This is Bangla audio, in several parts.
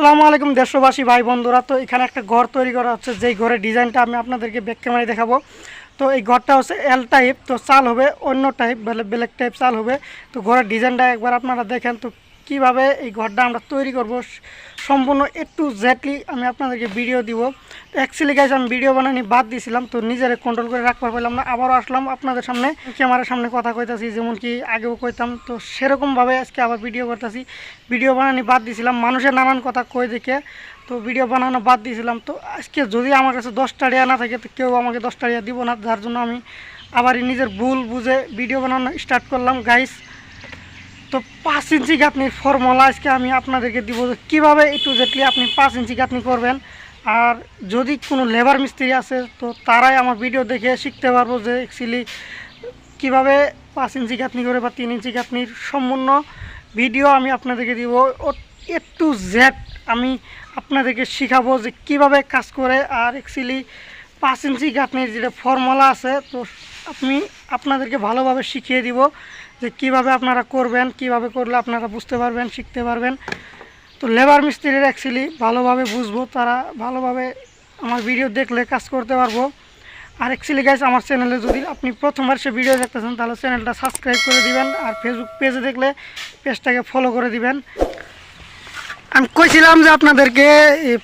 আসসালামু আলাইকুম, দেশবাসী, ভাই বন্ধুরা। তো এখানে একটা ঘর তৈরি করা হচ্ছে। যেই ঘরের ডিজাইনটা আমি আপনাদেরকে ব্যাক ক্যামেরায় দেখাবো। তো এই ঘরটা হচ্ছে এল টাইপ তো চাল হবে অন্য টাইপ ব্ল্যাক টাইপ চাল হবে। তো ঘরের ডিজাইনটা একবার আপনারা দেখেন। তো কীভাবে এই ঘরটা আমরা তৈরি করব, সম্পূর্ণ একটু জেটলি আমি আপনাদেরকে ভিডিও দিব। অ্যাকচুয়ালি গাইজ আমি ভিডিও বানানি বাদ দিয়েছিলাম, তো নিজেরে কন্ট্রোল করে রাখতে পারলাম না। আবারও আসলাম আপনাদের সামনে ক্যামেরার সামনে কথা কইতাছি যেমন কি আগেও কইতাম। তো সেরকমভাবে আজকে আবার ভিডিও করতেছি। ভিডিও বানানি বাদ দিয়েছিলাম, মানুষের নানান কথা কই দেখে। তো ভিডিও বানানো বাদ দিয়েছিলাম। তো আজকে যদি আমার কাছে দশটা টাকা না থাকে, তো কেউ আমাকে দশটা টাকা দিব না। যার জন্য আমি আবারই নিজের ভুল বুঝে ভিডিও বানানো স্টার্ট করলাম। গাইস তো পাঁচ ইঞ্চি গাঁথনির ফর্মুলা আজকে আমি আপনাদেরকে দিব যে কীভাবে একটু জেটলি আপনি পাঁচ ইঞ্চি গাঁথনি করবেন। আর যদি কোনো লেবার মিস্ত্রি আছে, তো তারাই আমার ভিডিও দেখে শিখতে পারব যে অ্যাকচুয়ালি কীভাবে পাঁচ ইঞ্চি গাঁথনি করে বা তিন ইঞ্চি গাঁথনির সম্পূর্ণ ভিডিও আমি আপনাদেরকে দিব। ও একটু জেড আমি আপনাদেরকে শিখাবো যে কীভাবে কাজ করে। আর অ্যাকচুয়ালি পাঁচ ইঞ্চি গাঁথনির যেটা ফর্মুলা আছে, তো আমি আপনাদেরকে ভালোভাবে শিখিয়ে দিব। যে কীভাবে আপনারা করবেন, কীভাবে করলে আপনারা বুঝতে পারবেন, শিখতে পারবেন। তো লেবার মিস্ত্রির অ্যাকচুয়ালি ভালোভাবে বুঝব, তারা ভালোভাবে আমার ভিডিও দেখলে কাজ করতে পারব। আর অ্যাকচুয়ালি গাইজ আমার চ্যানেলে যদি আপনি প্রথমবার সে ভিডিও দেখতেছেন, তাহলে চ্যানেলটা সাবস্ক্রাইব করে দিবেন আর ফেসবুক পেজে দেখলে পেজটাকে ফলো করে দিবেন। আমি কইছিলাম যে আপনাদেরকে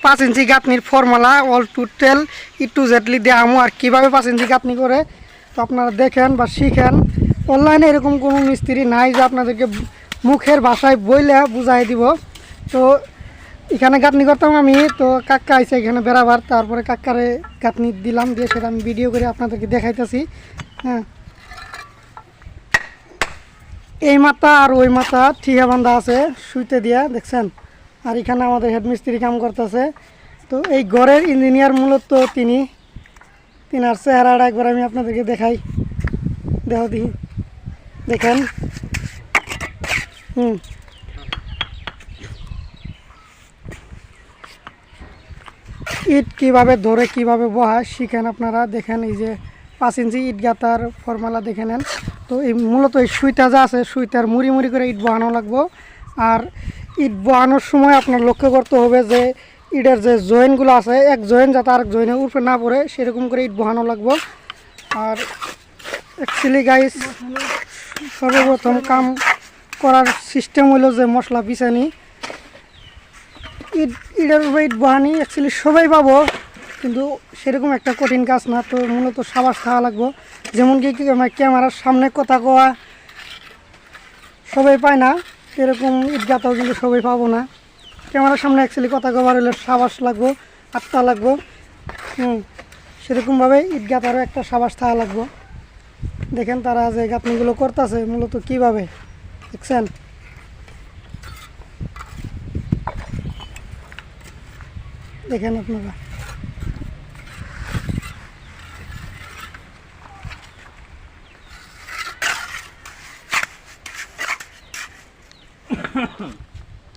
পাঁচ inch গাঁথনির formula all total E to জেডলি দেখামো আর কীভাবে পাঁচ ইঞ্চি গাঁথনি করে। তো আপনারা দেখেন বা শিখেন। অনলাইনে এরকম কোনো মিস্ত্রি নাই যে আপনাদেরকে মুখের ভাষায় বইলে বুঝাই দিব। তো এখানে গাঁথনি করতাম আমি, তো কাক্কা আইসে এখানে বেড়াবার, তারপরে কাক্কারে গাঁথনি দিলাম, দিয়ে সেটা আমি ভিডিও করে আপনাদেরকে দেখাইতেছি। হ্যাঁ। এই মাথা আর ওই মাথা ঠিয়া বান্ধা আছে শুইতে দিয়া, দেখছেন? আর এখানে আমাদের হেডমিস্ত্রি কাম করতেছে। তো এই ঘরের ইঞ্জিনিয়ার মূলত তিনি। তিনার চেহারাটা একবার আমি আপনাদেরকে দেখাই। দেহ দিই দেখেন। হুম। ইট কীভাবে ধরে, কীভাবে বহায় শিখেন আপনারা? দেখেন এই যে পাঁচ ইঞ্চি ইট গাতার ফর্মালা দেখে নেন। তো এই মূলত এই সুইটা যা আছে, সুইটার মুড়ি মুড়ি করে ইট বহানো লাগবো। আর ইট বহানোর সময় আপনার লক্ষ্য করতে হবে যে ইটের যে জয়েন্টগুলো আছে, এক জয়েন্ট যাতে আরেক জয়েনের উপরে না পড়ে, সেরকম করে ইট বহানো লাগবো। আর অ্যাকচুয়ালি গাইস সর্বপ্রথম কাম করার সিস্টেম হলো যে মশলা পিছানি। ইট, ইটের উপরে ইট বহানি অ্যাকচুয়ালি সবাই পাবো, কিন্তু সেরকম একটা কঠিন কাজ না, তো মূলত সাবাস খাওয়া লাগবো। যেমন কি আমার ক্যামেরার সামনে কথা কওয়া, সবাই পায় না, এরকম ইট গাতাও কিন্তু সবাই পাবো না। ক্যামেরার সামনে অ্যাকচুয়ালি কথা কবার হলে সাবাস লাগবো, আত্মা লাগবো, হুম, সেরকমভাবে ইট গাতারও একটা সাবাস থাকা লাগবো। দেখেন তারা যে গাঁথনিগুলো করতেছে, মূলত কীভাবে? দেখছেন? দেখেন আপনারা।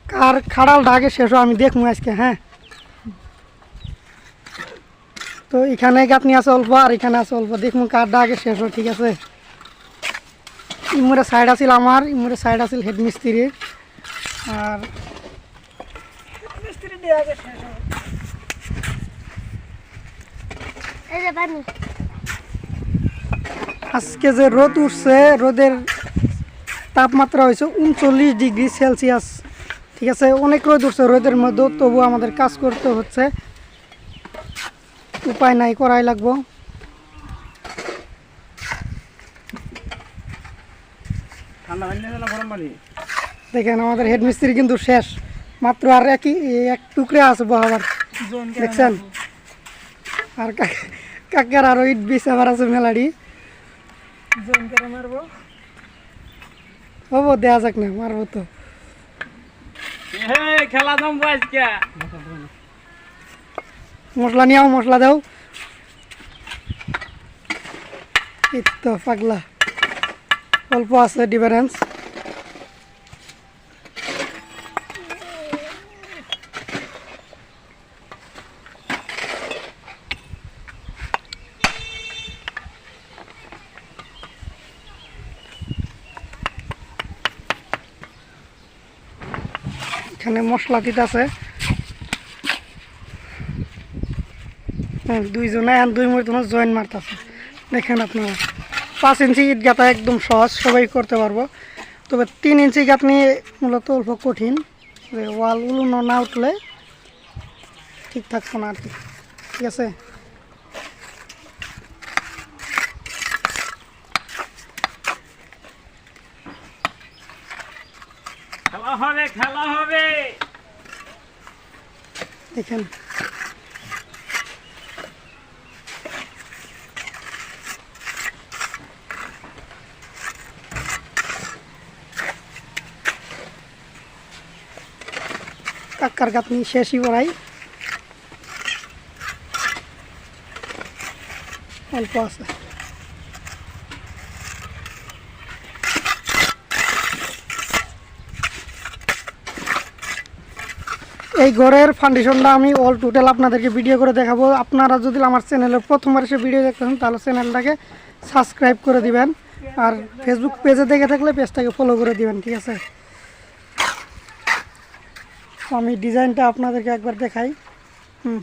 কার খাড়াল ডাকে শেষ আমি দেখব আজকে হ্যাঁ? তো এখানে গাঁথনি আছে অল্প? আর এখানে আছে অল্প। দেখব কার ডাকে শেষ হয় ঠিক আছে? ইমুরে সাইড আছিল আমার ইমুরে সাইড আছিল হেডমিস্ত্রির আর আগে আজকে যে রোদ উঠছে রোদের তাপমাত্রা হয়েছে উনচল্লিশ ডিগ্রি সেলসিয়াস ঠিক আছে? অনেক রোদ উঠছে রোদের মধ্যেও তবু আমাদের কাজ করতে হচ্ছে। উপায় নাই করাই লাগবো। দেখেন আমাদের হেড মিস্ত্রি কিন্তু শেষ। মাত্র আর একই এক টুকরে আছে বহাবার। দেখছেন? আর কাকার আরও ইট বিষ আবার আছে মেলাডি। হব দেয়া যাক না মারবো তো। খেলা জমবো আজকে। মশলা নিয়ে মশলা দাও। তো পাগলা। অল্প আছে ডিফারেন্স এখানে মশলা দিতে আছে। দুইজনে আর দুই মুড়ি তোমার জয়েন মারতেছে। দেখেন আপনারা পাঁচ ইঞ্চি ইট গাঁথা একদম সহজ সবাই করতে পারব। তবে তিন ইঞ্চি গাঁথনি মূলত অল্প কঠিন। যে ওয়াল না উঠলে ঠিক থাকতো না আর কি। ঠিক আছে? খেলা হবে খেলা হবে। দেখেন কাকার গাঁথনি শেষই পড়াই অল্প আছে। এই ঘরের ফাউন্ডেশনটা আমি অল টোটাল আপনাদেরকে ভিডিও করে দেখাবো। আপনারা যদি আমার চ্যানেলে প্রথমবার এসে ভিডিও দেখতেছেন তাহলে চ্যানেলটাকে সাবস্ক্রাইব করে দিবেন। আর ফেসবুক পেজে দেখে থাকলে পেজটাকে ফলো করে দিবেন, ঠিক আছে? আমি ডিজাইনটা আপনাদেরকে একবার দেখাই। হুম।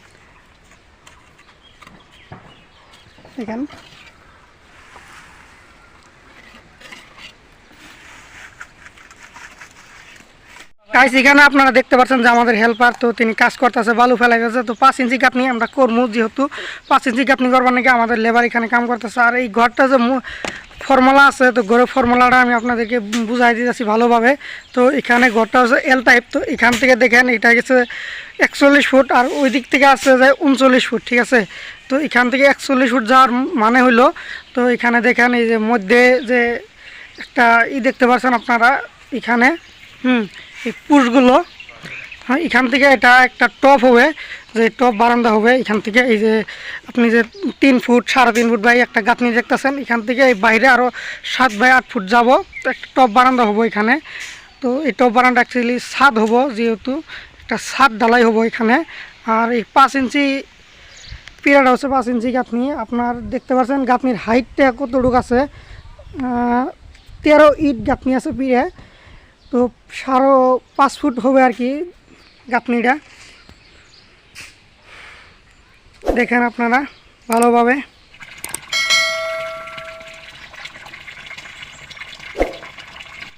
দেখেন গাইস এখানে আপনারা দেখতে পাচ্ছেন যে আমাদের হেল্পার তো তিনি কাজ করতেছে, বালু ফেলে গেছে তো পাঁচ ইঞ্চি কাপনি আমরা করব যেহেতু। পাঁচ ইঞ্চি কাপনি করবার নাকি আমাদের লেবার এখানে কাম করতেছে। আর এই ঘরটা যে ফর্মুলা আছে, তো ঘরের ফর্মুলাটা আমি আপনাদেরকে বুঝাই দিতেছি ভালোভাবে। তো এখানে ঘরটা হচ্ছে এল টাইপ তো এখান থেকে দেখেন, এটা গেছে একচল্লিশ ফুট আর ওই দিক থেকে আছে যায় উনচল্লিশ ফুট, ঠিক আছে? তো এখান থেকে একচল্লিশ ফুট যাওয়ার মানে হইল, তো এখানে দেখেন এই যে মধ্যে যে একটা ই দেখতে পাচ্ছেন আপনারা, এখানে, হুম। এই পুষগুলো হ্যাঁ এখান থেকে এটা একটা টপ হবে, যে টপ বারান্দা হবে, এখান থেকে এই যে আপনি যে তিন ফুট, সাড়ে তিন ফুট বাই একটা গাঁথনি দেখতেছেন, এখান থেকে এই বাইরে আরও সাত বাই আট ফুট যাব একটা টপ বারান্দা হব এখানে। তো এই টপ বারান্দা অ্যাকচুয়ালি ছাদ হব, যেহেতু একটা ছাদ ডালাই হব এখানে। আর এই পাঁচ ইঞ্চি পিরিয়ড হচ্ছে পাঁচ ইঞ্চি গাঁথনি। আপনার দেখতে পাচ্ছেন গাঁথনির হাইটটা কতটুকু আছে? তেরো ইট গাঁথনি আছে পিড়ে তো সাড়ে পাঁচ ফুট হবে আর কি গাঁথনিটা। দেখেন আপনারা ভালোভাবে।